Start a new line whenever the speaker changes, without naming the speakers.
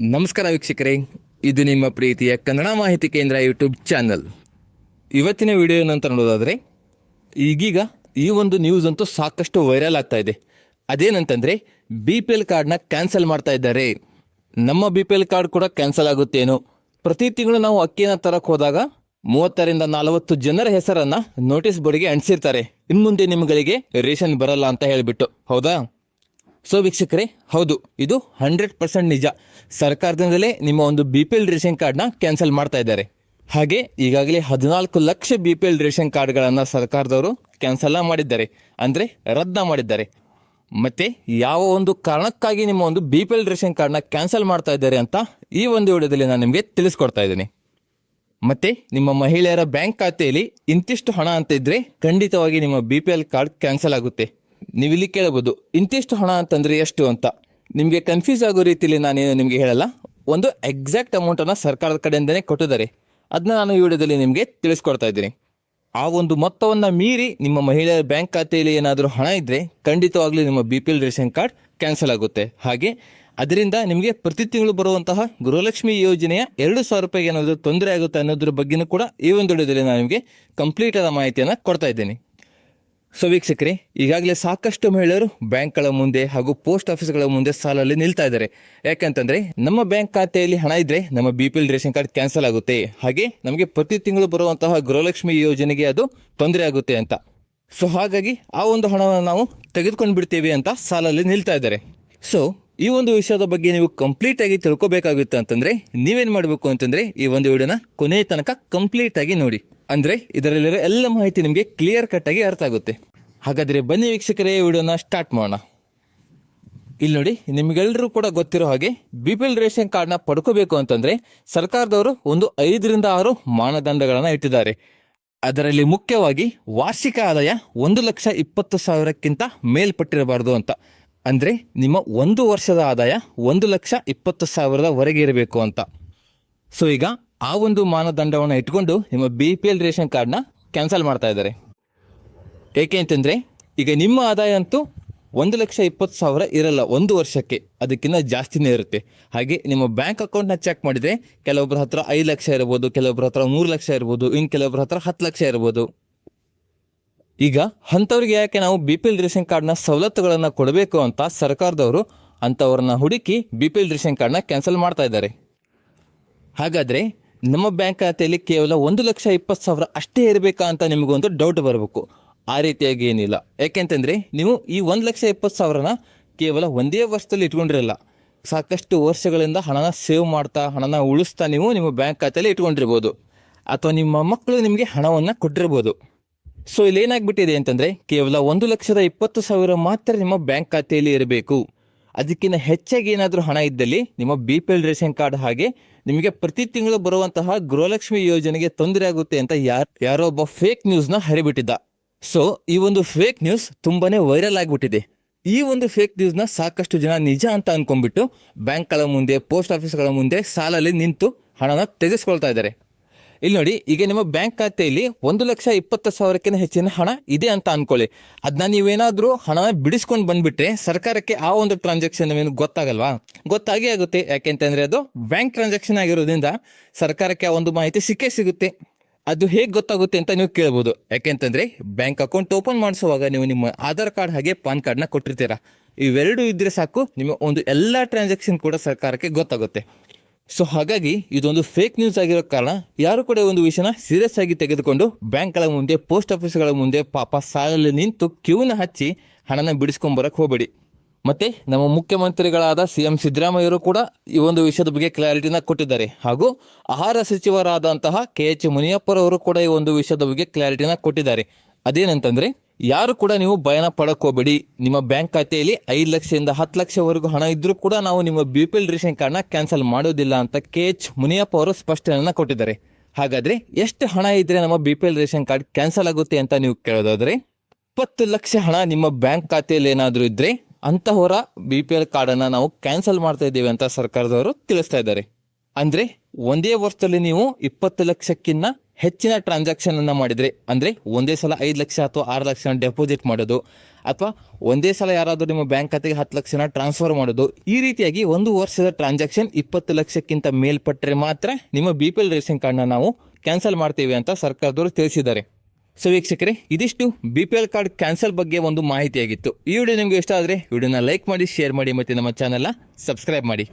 ನಮಸ್ಕಾರ ವೀಕ್ಷಕರೇ, ಇದು ನಿಮ್ಮ ಪ್ರೀತಿಯ ಕನ್ನಡ ಮಾಹಿತಿ ಕೇಂದ್ರ ಯೂಟ್ಯೂಬ್ ಚಾನಲ್ ಇವತ್ತಿನ ವಿಡಿಯೋ ಏನಂತ ನೋಡೋದಾದರೆ, ಈಗೀಗ ಈ ಒಂದು ನ್ಯೂಸ್ ಅಂತೂ ಸಾಕಷ್ಟು ವೈರಲ್ ಆಗ್ತಾ ಇದೆ. ಅದೇನಂತಂದರೆ ಬಿ ಪಿ ಎಲ್ ಕಾರ್ಡ್ನ ಕ್ಯಾನ್ಸಲ್ ಮಾಡ್ತಾ ಇದ್ದಾರೆ. ನಮ್ಮ ಬಿ ಪಿ ಎಲ್ ಕಾರ್ಡ್ ಕೂಡ ಕ್ಯಾನ್ಸಲ್ ಆಗುತ್ತೇನೋ? ಪ್ರತಿ ತಿಂಗಳು ನಾವು ಅಕ್ಕಿಯನ್ನು ತರಕ್ಕೆ ಹೋದಾಗ ಮೂವತ್ತರಿಂದ ನಲವತ್ತು ಜನರ ಹೆಸರನ್ನ ನೋಟಿಸ್ ಬೋರ್ಡ್ಗೆ ಅಂಟಿಸಿರ್ತಾರೆ. ಇನ್ನು ಮುಂದೆ ನಿಮ್ಗಳಿಗೆ ರೇಷನ್ ಬರಲ್ಲ ಅಂತ ಹೇಳಿಬಿಟ್ಟು. ಹೌದಾ? ಸೊ ವೀಕ್ಷಕರೇ, ಹೌದು, ಇದು ಹಂಡ್ರೆಡ್ ಪರ್ಸೆಂಟ್ ನಿಜ. ಸರ್ಕಾರದಿಂದಲೇ ನಿಮ್ಮ ಒಂದು ಬಿ ಪಿ ಎಲ್ ರೇಷನ್ ಕಾರ್ಡ್ನ ಕ್ಯಾನ್ಸಲ್ ಮಾಡ್ತಾ ಇದ್ದಾರೆ. ಹಾಗೆ, ಈಗಾಗಲೇ ಹದಿನಾಲ್ಕು lakh B P L ration ಕಾರ್ಡ್ಗಳನ್ನು ಸರ್ಕಾರದವರು ಕ್ಯಾನ್ಸಲ್ ಮಾಡಿದ್ದಾರೆ. ಅಂದರೆ ರದ್ದ ಮಾಡಿದ್ದಾರೆ. ಮತ್ತೆ, ಯಾವ ಒಂದು ಕಾರಣಕ್ಕಾಗಿ ನಿಮ್ಮ ಒಂದು ಬಿ ಪಿ ಎಲ್ ರೇಷನ್ ಕಾರ್ಡ್ನ ಕ್ಯಾನ್ಸಲ್ ಮಾಡ್ತಾ ಇದ್ದಾರೆ ಅಂತ ಈ ಒಂದು ವಿಡಿಯೋದಲ್ಲಿ ನಾನು ನಿಮಗೆ ತಿಳಿಸ್ಕೊಡ್ತಾ ಇದ್ದೀನಿ. ಮತ್ತೆ, ನಿಮ್ಮ ಮಹಿಳೆಯರ ಬ್ಯಾಂಕ್ ಖಾತೆಯಲ್ಲಿ ಇಂತಿಷ್ಟು ಹಣ ಅಂತ ಇದ್ರೆ ಖಂಡಿತವಾಗಿ ನಿಮ್ಮ B P L card cancel ಆಗುತ್ತೆ. ನೀವು ಇಲ್ಲಿ ಕೇಳಬಹುದು, ಇಂತಿಷ್ಟು ಹಣ ಅಂತಂದ್ರೆ ಎಷ್ಟು ಅಂತ. ನಿಮಗೆ ಕನ್ಫ್ಯೂಸ್ ಆಗೋ ರೀತಿಯಲ್ಲಿ ನಾನೇನು ನಿಮಗೆ ಹೇಳಲ್ಲ. ಒಂದು ಎಕ್ಸಾಕ್ಟ್ ಅಮೌಂಟನ್ನು ಸರ್ಕಾರದ ಕಡೆಯಿಂದನೇ ಕೊಟ್ಟಿದ್ದಾರೆ. ಅದನ್ನ ನಾನು ಈ ವಿಡಿಯೋದಲ್ಲಿ ನಿಮಗೆ ತಿಳಿಸ್ಕೊಡ್ತಾ ಇದ್ದೀನಿ. ಆ ಒಂದು ಮೊತ್ತವನ್ನು ಮೀರಿ ನಿಮ್ಮ ಮಹಿಳೆಯರ ಬ್ಯಾಂಕ್ ಖಾತೆಯಲ್ಲಿ ಏನಾದರೂ ಹಣ ಇದ್ದರೆ ಖಂಡಿತವಾಗ್ಲೂ ನಿಮ್ಮ B P L ration card cancel ಆಗುತ್ತೆ. ಹಾಗೆ ಅದರಿಂದ ನಿಮಗೆ ಪ್ರತಿ ತಿಂಗಳು ಬರುವಂತಹ ಗೃಹಲಕ್ಷ್ಮಿ ಯೋಜನೆಯ ಎರಡು ಸಾವಿರ ರೂಪಾಯಿಗೆ ಏನಾದರೂ ತೊಂದರೆ ಆಗುತ್ತೆ ಅನ್ನೋದ್ರ ಬಗ್ಗೆನೂ ಕೂಡ ಈ ಒಂದು ವಿಡಿಯೋದಲ್ಲಿ ನಾನು ನಿಮಗೆ ಕಂಪ್ಲೀಟ್ ಆದ ಮಾಹಿತಿಯನ್ನು ಕೊಡ್ತಾ ಇದ್ದೀನಿ. ಸೊ ವೀಕ್ಷಕರೇ, ಈಗಾಗಲೇ ಸಾಕಷ್ಟು ಮಹಿಳೆಯರು ಬ್ಯಾಂಕ್ಗಳ ಮುಂದೆ ಹಾಗೂ ಪೋಸ್ಟ್ ಆಫೀಸ್ಗಳ ಮುಂದೆ ಸಾಲಲ್ಲಿ ನಿಲ್ತಾ ಇದ್ದಾರೆ. ಯಾಕಂತಂದ್ರೆ, ನಮ್ಮ ಬ್ಯಾಂಕ್ ಖಾತೆಯಲ್ಲಿ ಹಣ ಇದ್ರೆ ನಮ್ಮ B P L ration card cancel ಆಗುತ್ತೆ. ಹಾಗೆ ನಮಗೆ ಪ್ರತಿ ತಿಂಗಳು ಬರುವಂತಹ ಗೃಹಲಕ್ಷ್ಮಿ ಯೋಜನೆಗೆ ಅದು ತೊಂದರೆ ಆಗುತ್ತೆ ಅಂತ. ಸೊ ಹಾಗಾಗಿ ಆ ಒಂದು ಹಣವನ್ನು ನಾವು ತೆಗೆದುಕೊಂಡು ಬಿಡ್ತೀವಿ ಅಂತ ಸಾಲಲ್ಲಿ ನಿಲ್ತಾ ಇದ್ದಾರೆ. ಸೊ ಈ ಒಂದು ವಿಷಯದ ಬಗ್ಗೆ ನೀವು ಕಂಪ್ಲೀಟ್ ಆಗಿ ತಿಳ್ಕೊಬೇಕಾಗುತ್ತೆ ಅಂತಂದ್ರೆ, ನೀವೇನ್ ಮಾಡಬೇಕು ಅಂತಂದ್ರೆ, ಈ ಒಂದು ವಿಡಿಯೋನ ಕೊನೆಯ ತನಕ ಕಂಪ್ಲೀಟ್ ಆಗಿ ನೋಡಿ. ಅಂದ್ರೆ ಇದರಲ್ಲಿರೋ ಎಲ್ಲ ಮಾಹಿತಿ ನಿಮಗೆ ಕ್ಲಿಯರ್ ಕಟ್ ಆಗಿ ಅರ್ಥ ಆಗುತ್ತೆ. ಹಾಗಾದ್ರೆ ಬನ್ನಿ ವೀಕ್ಷಕರೇ, ವಿಡಿಯೋನ ಸ್ಟಾರ್ಟ್ ಮಾಡೋಣ. ಇಲ್ಲಿ ನೋಡಿ ನಿಮಗೆಲ್ಲರೂ ಕೂಡ ಗೊತ್ತಿರೋ ಹಾಗೆ ಬಿ ಪಿ ಎಲ್ ರೇಷನ್ ಕಾರ್ಡ್ನ ಪಡ್ಕೋಬೇಕು ಅಂತಂದ್ರೆ ಸರ್ಕಾರದವರು ಒಂದು ಐದರಿಂದ ಆರು ಮಾನದಂಡಗಳನ್ನು ಇಟ್ಟಿದ್ದಾರೆ. ಅದರಲ್ಲಿ ಮುಖ್ಯವಾಗಿ ವಾರ್ಷಿಕ ಆದಾಯ ಒಂದು ಲಕ್ಷ ಇಪ್ಪತ್ತು ಸಾವಿರಕ್ಕಿಂತ ಮೇಲ್ಪಟ್ಟಿರಬಾರ್ದು ಅಂತ. ಅಂದ್ರೆ ನಿಮ್ಮ ಒಂದು ವರ್ಷದ ಆದಾಯ ಒಂದು ಲಕ್ಷ ಇಪ್ಪತ್ತು ಸಾವಿರದವರೆಗೆ ಇರಬೇಕು ಅಂತ. ಸೊ ಈಗ ಆ ಒಂದು ಮಾನದಂಡವನ್ನು ಇಟ್ಕೊಂಡು ನಿಮ್ಮ ಬಿ ಪಿ ಎಲ್ ರೇಷನ್ ಕಾರ್ಡ್ನ ಕ್ಯಾನ್ಸಲ್ ಮಾಡ್ತಾ ಇದ್ದಾರೆ. ಏಕೆ ಅಂತಂದರೆ, ಈಗ ನಿಮ್ಮ ಆದಾಯ ಅಂತೂ ಒಂದು ಲಕ್ಷ ಇಪ್ಪತ್ತು ಸಾವಿರ ಇರಲ್ಲ, ಒಂದು ವರ್ಷಕ್ಕೆ. ಅದಕ್ಕಿಂತ ಜಾಸ್ತಿನೇ ಇರುತ್ತೆ. ಹಾಗೆ ನಿಮ್ಮ ಬ್ಯಾಂಕ್ ಅಕೌಂಟ್ನ ಚೆಕ್ ಮಾಡಿದರೆ ಕೆಲವೊಬ್ಬರ ಹತ್ರ ಐದು ಲಕ್ಷ ಇರ್ಬೋದು ಕೆಲವೊಬ್ಬರ ಹತ್ರ ಮೂರು ಲಕ್ಷ ಇರ್ಬೋದು ಇನ್ನು ಕೆಲವೊಬ್ಬರ ಹತ್ರ ಹತ್ತು ಲಕ್ಷ ಇರ್ಬೋದು. ಈಗ ಅಂಥವ್ರಿಗೆ ಯಾಕೆ ನಾವು ಬಿ ಪಿ ಎಲ್ ರೇಷನ್ ಕಾರ್ಡ್ನ ಸವಲತ್ತುಗಳನ್ನು ಕೊಡಬೇಕು ಅಂತ ಸರ್ಕಾರದವರು ಅಂಥವ್ರನ್ನ ಹುಡುಕಿ ಬಿ ಪಿ ಎಲ್ ರೇಷನ್ ಕಾರ್ಡ್ನ ಕ್ಯಾನ್ಸಲ್ ಮಾಡ್ತಾ ಇದ್ದಾರೆ. ಹಾಗಾದರೆ ನಮ್ಮ ಬ್ಯಾಂಕ್ ಖಾತೆಯಲ್ಲಿ ಕೇವಲ ಒಂದು ಲಕ್ಷ ಇಪ್ಪತ್ತು ಸಾವಿರ ಅಷ್ಟೇ ಇರಬೇಕಾ ಅಂತ ನಿಮಗೊಂದು ಡೌಟ್ ಬರಬೇಕು. ಆ ರೀತಿಯಾಗಿ ಏನಿಲ್ಲ. ಯಾಕೆಂತಂದರೆ ನೀವು ಈ ಒಂದು ಲಕ್ಷ ಇಪ್ಪತ್ತು ಸಾವಿರನ ಕೇವಲ ಒಂದೇ ವರ್ಷದಲ್ಲಿ ಇಟ್ಕೊಂಡಿರಲ್ಲ. ಸಾಕಷ್ಟು ವರ್ಷಗಳಿಂದ ಹಣನ ಸೇವ್ ಮಾಡ್ತಾ, ಹಣನ ಉಳಿಸ್ತಾ ನೀವು ನಿಮ್ಮ ಬ್ಯಾಂಕ್ ಖಾತೆಯಲ್ಲಿ ಇಟ್ಕೊಂಡಿರ್ಬೋದು. ಅಥವಾ ನಿಮ್ಮ ಮಕ್ಕಳು ನಿಮಗೆ ಹಣವನ್ನು ಕೊಟ್ಟಿರ್ಬೋದು. ಸೊ ಇಲ್ಲಿ ಏನಾಗ್ಬಿಟ್ಟಿದೆ ಅಂತಂದ್ರೆ ಕೇವಲ ಒಂದು ಲಕ್ಷದ ಇಪ್ಪತ್ತು ಸಾವಿರ ಮಾತ್ರ ನಿಮ್ಮ ಬ್ಯಾಂಕ್ ಖಾತೆಯಲ್ಲಿ ಇರಬೇಕು. ಅದಕ್ಕಿಂತ ಹೆಚ್ಚಾಗಿ ಏನಾದರೂ ಹಣ ಇದ್ದಲ್ಲಿ ನಿಮ್ಮ B P L ration card ಹಾಗೆ ನಿಮಗೆ ಪ್ರತಿ ತಿಂಗಳು ಬರುವಂತಹ ಗೃಹಲಕ್ಷ್ಮಿ ಯೋಜನೆಗೆ ತೊಂದರೆ ಆಗುತ್ತೆ ಅಂತ ಯಾರು, ಯಾರೋ ಒಬ್ಬ ಫೇಕ್ ನ್ಯೂಸ್ನ ಹರಿಬಿಟ್ಟಿದ್ದ. ಸೊ ಈ ಒಂದು ಫೇಕ್ ನ್ಯೂಸ್ ತುಂಬಾನೇ ವೈರಲ್ ಆಗಿಬಿಟ್ಟಿದೆ. ಈ ಒಂದು ಫೇಕ್ ನ್ಯೂಸ್ನ ಸಾಕಷ್ಟು ಜನ ನಿಜ ಅಂತ ಅಂದ್ಕೊಂಡ್ಬಿಟ್ಟು ಬ್ಯಾಂಕ್ಗಳ ಮುಂದೆ ಪೋಸ್ಟ್ ಆಫೀಸ್ಗಳ ಮುಂದೆ ಸಾಲಲ್ಲಿ ನಿಂತು ಹಣನ ತೆಗೆಸ್ಕೊಳ್ತಾ ಇದ್ದಾರೆ. ಇಲ್ಲಿ ನೋಡಿ, ಈಗ ನಿಮ್ಮ ಬ್ಯಾಂಕ್ ಖಾತೆಯಲ್ಲಿ ಒಂದು ಲಕ್ಷ ಇಪ್ಪತ್ತು ಸಾವಿರಕ್ಕಿಂತ ಹೆಚ್ಚಿನ ಹಣ ಇದೆ ಅಂತ ಅನ್ಕೊಳ್ಳಿ. ಅದನ್ನ ನೀವೇನಾದರೂ ಹಣ ಬಿಡಿಸ್ಕೊಂಡು ಬಂದ್ಬಿಟ್ರೆ ಸರ್ಕಾರಕ್ಕೆ ಆ ಒಂದು ಟ್ರಾನ್ಸಾಕ್ಷನ್ ಏನು ಗೊತ್ತಾಗಲ್ವಾ? ಗೊತ್ತಾಗೇ ಆಗುತ್ತೆ. ಯಾಕೆಂತಂದ್ರೆ ಅದು ಬ್ಯಾಂಕ್ ಟ್ರಾನ್ಸಾಕ್ಷನ್ ಆಗಿರೋದ್ರಿಂದ ಸರ್ಕಾರಕ್ಕೆ ಆ ಒಂದು ಮಾಹಿತಿ ಸಿಕ್ಕೇ ಸಿಗುತ್ತೆ. ಅದು ಹೇಗೆ ಗೊತ್ತಾಗುತ್ತೆ ಅಂತ ನೀವು ಕೇಳ್ಬೋದು. ಯಾಕೆಂತಂದ್ರೆ ಬ್ಯಾಂಕ್ ಅಕೌಂಟ್ ಓಪನ್ ಮಾಡಿಸುವಾಗ ನೀವು ನಿಮ್ಮ ಆಧಾರ್ ಕಾರ್ಡ್ ಹಾಗೆ ಪಾನ್ ಕಾರ್ಡ್ನ ಕೊಟ್ಟಿರ್ತೀರಾ. ಇವೆರಡು ಇದ್ದರೆ ಸಾಕು, ನಿಮ್ಮ ಒಂದು ಎಲ್ಲ ಟ್ರಾನ್ಸಾಕ್ಷನ್ ಕೂಡ ಸರ್ಕಾರಕ್ಕೆ ಗೊತ್ತಾಗುತ್ತೆ. ಸೊ ಹಾಗಾಗಿ ಇದೊಂದು ಫೇಕ್ ನ್ಯೂಸ್ ಆಗಿರೋ ಕಾರಣ ಯಾರು ಕೂಡ ಒಂದು ವಿಷಯನ ಸೀರಿಯಸ್ ಆಗಿ ತೆಗೆದುಕೊಂಡು ಬ್ಯಾಂಕ್ಗಳ ಮುಂದೆ ಪೋಸ್ಟ್ ಆಫೀಸ್ಗಳ ಮುಂದೆ ಪಾಪ ಸಾಲಲ್ಲಿ ನಿಂತು ಕ್ಯೂನ ಹಚ್ಚಿ ಹಣನ ಬಿಡಿಸ್ಕೊಂಬರಕ್ಕೆ ಹೋಗಬೇಡಿ. ಮತ್ತೆ ನಮ್ಮ ಮುಖ್ಯಮಂತ್ರಿಗಳಾದ ಸಿ ಎಂ ಸಿದ್ದರಾಮಯ್ಯರು ಕೂಡ ಈ ಒಂದು ವಿಷಯದ ಬಗ್ಗೆ ಕ್ಲಾರಿಟಿನ ಕೊಟ್ಟಿದ್ದಾರೆ. ಹಾಗೂ ಆಹಾರ ಸಚಿವರಾದಂತಹ ಕೆ ಎಚ್ ಮುನಿಯಪ್ಪರವರು ಕೂಡ ಈ ಒಂದು ವಿಷಯದ ಬಗ್ಗೆ ಕ್ಲಾರಿಟಿನ ಕೊಟ್ಟಿದ್ದಾರೆ. ಅದೇನಂತಂದ್ರೆ ಯಾರು ಕೂಡ ನೀವು ಭಯನ ಹೋಗ್ಬೇಡಿ ನಿಮ್ಮ ಬ್ಯಾಂಕ್ ಖಾತೆಯಲ್ಲಿ ಐದು ಲಕ್ಷದಿಂದ ಹತ್ತು ಲಕ್ಷವರೆಗೂ ಹಣ ಇದ್ರೂ ಕೂಡ ನಾವು ನಿಮ್ಮ ಬಿ ಪಿ ಎಲ್ ರೇಷನ್ ಕಾರ್ಡ್ನ ಕ್ಯಾನ್ಸಲ್ ಮಾಡೋದಿಲ್ಲ ಅಂತ ಕೆ ಎಚ್ ಮುನಿಯಪ್ಪ ಅವರು ಸ್ಪಷ್ಟನೆಯನ್ನು ಕೊಟ್ಟಿದ್ದಾರೆ. ಹಾಗಾದ್ರೆ ಎಷ್ಟು ಹಣ ಇದ್ರೆ ನಮ್ಮ B P L ration card cancel ಆಗುತ್ತೆ ಅಂತ ನೀವು ಕೇಳೋದಾದ್ರೆ, ಇಪ್ಪತ್ತು ಲಕ್ಷ ಹಣ ನಿಮ್ಮ ಬ್ಯಾಂಕ್ ಖಾತೆಯಲ್ಲಿ ಏನಾದರೂ ಇದ್ರೆ ಅಂತಹವರ ಬಿ ಪಿ ಎಲ್ ಕಾರ್ಡನ್ನು ನಾವು ಕ್ಯಾನ್ಸಲ್ ಮಾಡ್ತಾ ಇದ್ದೀವಿ ಅಂತ ಸರ್ಕಾರದವರು ತಿಳಿಸ್ತಾ ಇದ್ದಾರೆ. ಅಂದ್ರೆ ಒಂದೇ ವರ್ಷದಲ್ಲಿ ನೀವು ಇಪ್ಪತ್ತು ಲಕ್ಷಕ್ಕಿಂತ ಹೆಚ್ಚಿನ ಟ್ರಾನ್ಸಾಕ್ಷನ್ ಅನ್ನ ಮಾಡಿದ್ರೆ, ಅಂದ್ರೆ ಒಂದೇ ಸಲ ಐದು ಲಕ್ಷ ಅಥವಾ ಆರು ಲಕ್ಷ ಡೆಪಾಸಿಟ್ ಮಾಡೋದು, ಅಥವಾ ಒಂದೇ ಸಲ ಯಾರಾದರೂ ನಿಮ್ಮ ಬ್ಯಾಂಕ್ ಖಾತೆಗೆ ಹತ್ತು ಲಕ್ಷನ ಟ್ರಾನ್ಸ್ಫರ್ ಮಾಡೋದು, ಈ ರೀತಿಯಾಗಿ ಒಂದು ವರ್ಷದ ಟ್ರಾನ್ಸಾಕ್ಷನ್ ಇಪ್ಪತ್ತು ಲಕ್ಷಕ್ಕಿಂತ ಮೇಲ್ಪಟ್ಟರೆ ಮಾತ್ರ ನಿಮ್ಮ ಬಿ ಪಿ ಎಲ್ ರೇಷನ್ ಕಾರ್ಡ್ನ ನಾವು ಕ್ಯಾನ್ಸಲ್ ಮಾಡ್ತೀವಿ ಅಂತ ಸರ್ಕಾರದವರು ತಿಳಿಸಿದ್ದಾರೆ. ಸೊ ವೀಕ್ಷಕರೇ, ಇದಿಷ್ಟು B P L card cancel ಬಗ್ಗೆ ಒಂದು ಮಾಹಿತಿಯಾಗಿತ್ತು. ಈ ವಿಡಿಯೋ ನಿಮಗೆ ಇಷ್ಟ ಆದರೆ ವಿಡಿಯೋನ ಲೈಕ್ ಮಾಡಿ ಶೇರ್ ಮಾಡಿ, ಮತ್ತು ನಮ್ಮ ಚಾನಲ್ನ ಸಬ್ಸ್ಕ್ರೈಬ್ ಮಾಡಿ.